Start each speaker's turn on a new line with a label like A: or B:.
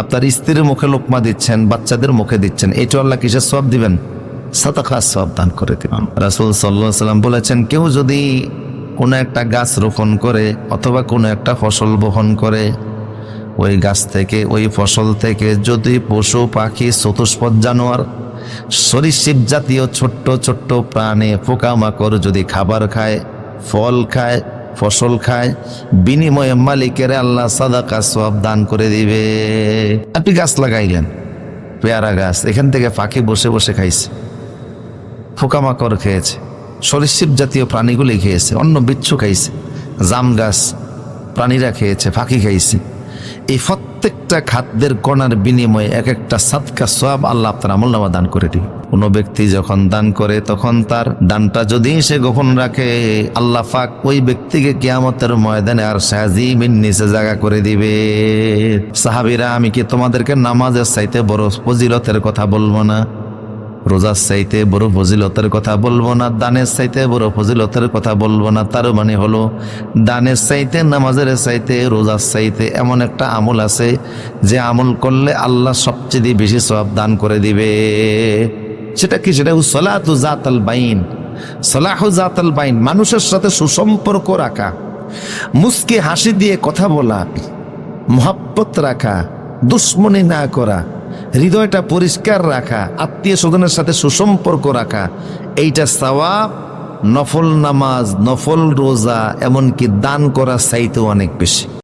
A: আপনার স্ত্রীর মুখে লোকমা দিচ্ছেন বাচ্চাদের মুখে দিচ্ছেন। এটা আল্লাহ কিসের সব দিবেন? সাতাখা সব দান করে দিবেন। রাসুল সাল্লাহ সাল্লাম বলেছেন কেউ যদি কোনো একটা গাছ রোপণ করে অথবা কোনো একটা ফসল বহন করে ওই গাছ থেকে ওই ফসল থেকে যদি পশু পাখি চতুষ্পদ জানোয়ার সরীসৃপ জাতীয় ছোট্ট ছোট্ট প্রাণী পোকামাকড় যদি খাবার খায় ফল খায় ফসল খায়, বিনিময়ে মালিকের আল্লাহ সাদাকা সব দান করে দিবে। আপনি গাছ লাগাইলেন, পেয়ারা গাছ, এখান থেকে পাখি বসে বসে খাইছে ফোকামাকড় খেয়েছে, সরীসৃপ জাতীয় প্রাণীগুলি খেয়েছে, অন্য বিচ্ছু খাইছে, জাম গাছ, প্রাণীরা খেয়েছে, পাখি খাইছে। এই প্রত্যেকটা খাদ্যের কণার বিনিময়ে এক একটা সাতকা সব আল্লাহ আপনার আমল নামা দান করে দিবে। কোনো ব্যক্তি যখন দান করে, তখন তার দানটা যদি সে গোপন রাখে, আল্লাহ পাক ওই ব্যক্তিকে কেয়ামতের ময়দানে আর সাহাজিমিন নিচে জায়গা করে দিবে। সাহাবিরা, আমি কি তোমাদেরকে নামাজের চাইতে বড় ফজিলতের কথা বলব না? রোজার চাইতে বড় ফজিলতের কথা বলব না, দানের চাইতে বড় ফজিলতের কথা বলব না, তার মানে হলো দানের চাইতে, নামাজের চাইতে, রোজার চাইতে এমন একটা আমল আছে যে আমল করলে আল্লাহ সবচেয়ে বেশি সব দান করে দিবে। সেটা কি? সেটা সলাতু জাতাল বাইন। সলাহু জাতাল বাইন, মানুষের সাথে সুসম্পর্ক রাখা, মুসকে হাসি দিয়ে কথা বলা, মহাব্বত রাখা, দুশ্মনী না করা হৃদয়টা পরিষ্কার রাখা আত্মীয় স্বজনের সাথে সুসম্পর্ক রাখা, এইটা সওয়াব, নফল নামাজ, নফল রোজা, এমনকি দান করা চাইতেও অনেক বেশি।